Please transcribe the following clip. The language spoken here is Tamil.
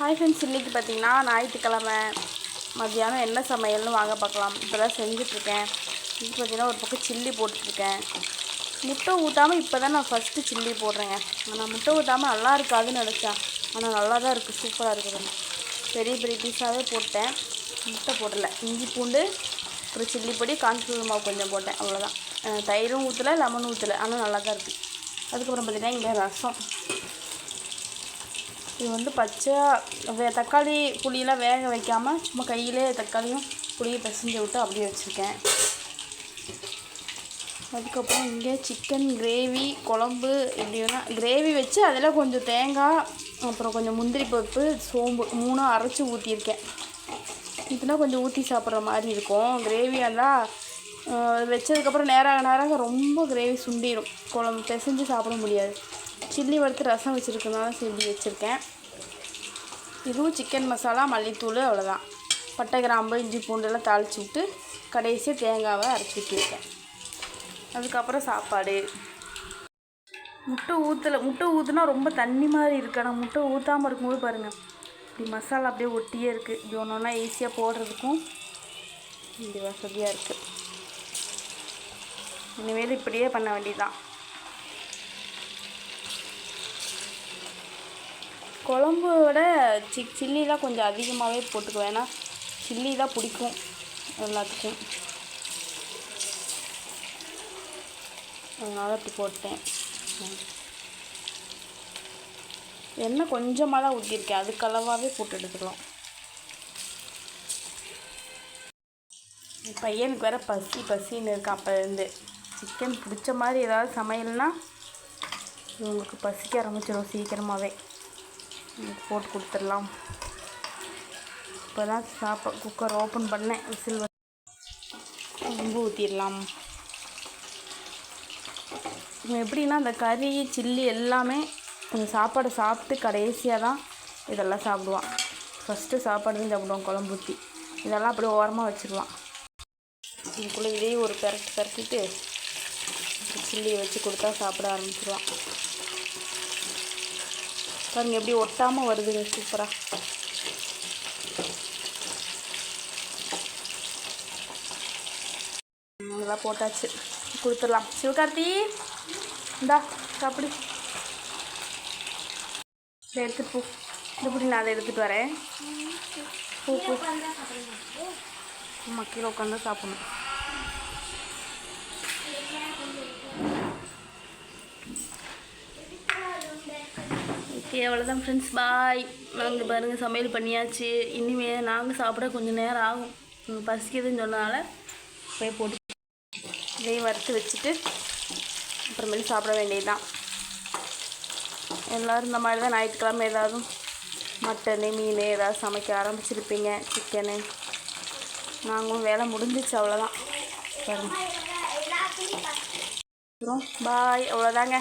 ஹாய் ஃப்ரெண்ட்ஸ் இன்றைக்கி பார்த்தீங்கன்னா ஞாயிற்றுக்கிழமை மத்தியானம் என்ன சமையல்னு வாங்க பார்க்கலாம். இப்போ தான் செஞ்சிட்ருக்கேன். இது பார்த்தீங்கன்னா ஒரு பக்கம் சில்லி போட்டுட்ருக்கேன். முட்டை ஊற்றாமல் இப்போ தான் நான் ஃபஸ்ட்டு சில்லி போடுறேங்க. ஆனால் முட்டை ஊற்றாமல் நல்லா இருக்காதுன்னு நினச்சேன். ஆனால் நல்லா தான் இருக்குது சூப்பராக இருக்குது. பெரிய பெரிய பீஸாகவே போட்டேன். முட்டை போடல. இஞ்சி பூண்டு அப்புறம் சில்லி பொடி கான்ஃபிளவர் மாவு கொஞ்சம் போட்டேன். அவ்வளோதான் தயிரும் ஊற்றலை லெமனும் ஊற்றலை ஆனால் நல்லா தான் இருக்குது அதுக்கப்புறம் பார்த்தீங்கன்னா இங்கே ரசம். இது வந்து பச்சை வே தக்காளி புளியெலாம் வேக வைக்காமல் சும்மா கையிலே தக்காளியும் புளியும் பிசைஞ்சு விட்டு அப்படியே வச்சுருக்கேன். அதுக்கப்புறம் இங்கே சிக்கன் கிரேவி குழம்பு இப்படின்னா கிரேவி வச்சு அதில் கொஞ்சம் தேங்காய் அப்புறம் கொஞ்சம் முந்திரி பருப்பு சோம்பு மூணும் அரைச்சி ஊற்றியிருக்கேன் இதுனா கொஞ்சம் ஊற்றி சாப்பிட்ற மாதிரி இருக்கும். கிரேவியாக இருந்தால் வச்சதுக்கப்புறம் நேராக நேராக ரொம்ப கிரேவி சுண்டிடும் குழம்பு பிசைஞ்சு சாப்பிட முடியாது. சில்லி வறுத்து ரசம் வச்சுருக்கனால சில்லி வச்சுருக்கேன். இதுவும் சிக்கன் மசாலா மல்லித்தூள் அவ்வளோதான் பட்டை கிராம்பு இஞ்சி பூண்டெல்லாம் தாளித்து விட்டு கடைசியாக தேங்காவை அரைச்சி ஊற்றிருக்கேன் அதுக்கப்புறம் சாப்பாடு. முட்டை ஊற்றலை முட்டை ஊற்றுனா ரொம்ப தண்ணி மாதிரி இருக்கு. ஆனால் முட்டை ஊற்றாமல் இருக்கும்போது பாருங்கள் இப்படி மசாலா அப்படியே ஒட்டியே இருக்குது இப்படி ஒன்று ஒன்றா ஈஸியாக போடுறதுக்கும் இப்படி வசதியாக இருக்குது இனிமேல் இப்படியே பண்ண வேண்டியதுதான். குழம்பு விட சி சில்லிலாம் கொஞ்சம் அதிகமாகவே போட்டுக்குவேன். ஏன்னா சில்லி தான் பிடிக்கும் எல்லாத்துக்கும். அதனால் அப்படி போட்டேன். எண்ணெய் கொஞ்சமாக தான் ஊற்றிருக்கேன் அதுக்கு அளவாகவே போட்டு எடுத்துக்கலாம். என் பையனுக்கு வேறு பசி பசின்னு இருக்கான் அப்போலேருந்து. சிக்கன் பிடிச்ச மாதிரி ஏதாவது சமையல்னால் இவங்களுக்கு பசிக்க ஆரம்பிச்சிடும் சீக்கிரமாகவே போட்டு கொடுத்துடலாம். இப்போ தான் சாப்பா குக்கர் ஓப்பன் பண்ணேன் விசில் ரொம்ப ஊற்றிடலாம் எப்படின்னா அந்த கறி சில்லி எல்லாமே இந்த சாப்பாடை சாப்பிட்டு கடைசியாக தான் இதெல்லாம் சாப்பிடுவான். ஃபஸ்ட்டு சாப்பாடு தான் சாப்பிடுவான் குழம்பு ஊற்றி இதெல்லாம் அப்படியே ஓரமாக வச்சுருவான். இதுக்குள்ளே இதே ஒரு பெரட்டு பெரட்டிட்டு சில்லியை வச்சு கொடுத்தா சாப்பிட ஆரம்பிச்சிருவான். பாருங்க எப்படி ஒட்டாமல் வருதுங்க சூப்பராக இதெல்லாம் போட்டாச்சு. கொடுத்துடலாம். சிவகார்த்தி இந்தா சாப்பிடு. இதை எடுத்துட்டு போ. இந்த புடி நான் அதை எடுத்துகிட்டு வரேன். போ போ. ஆமாம் கீழே உட்காந்து சாப்பிடணும். ஓகே அவ்வளோதான் ஃப்ரெண்ட்ஸ் பாய் நாங்கள் பாருங்கள் சமையல் பண்ணியாச்சு. இனிமே நாங்கள் சாப்பிட கொஞ்சம் நேரம் ஆகும். பசிக்குதுன்னு சொன்னதால போய் போட்டு இதையும் வறுத்து வச்சுட்டு அப்புறமேல் சாப்பிட வேண்டியதுதான். எல்லோரும் இந்த மாதிரி தான் ஞாயிற்றுக்கிழமை ஏதாவது மட்டனு மீன் ஏதாவது சமைக்க ஆரம்பிச்சிருப்பீங்க சிக்கனு நாங்களும் வேலை முடிஞ்சிச்சு அவ்வளோதான் பாருங்க. அப்புறம் பாய் அவ்வளோதாங்க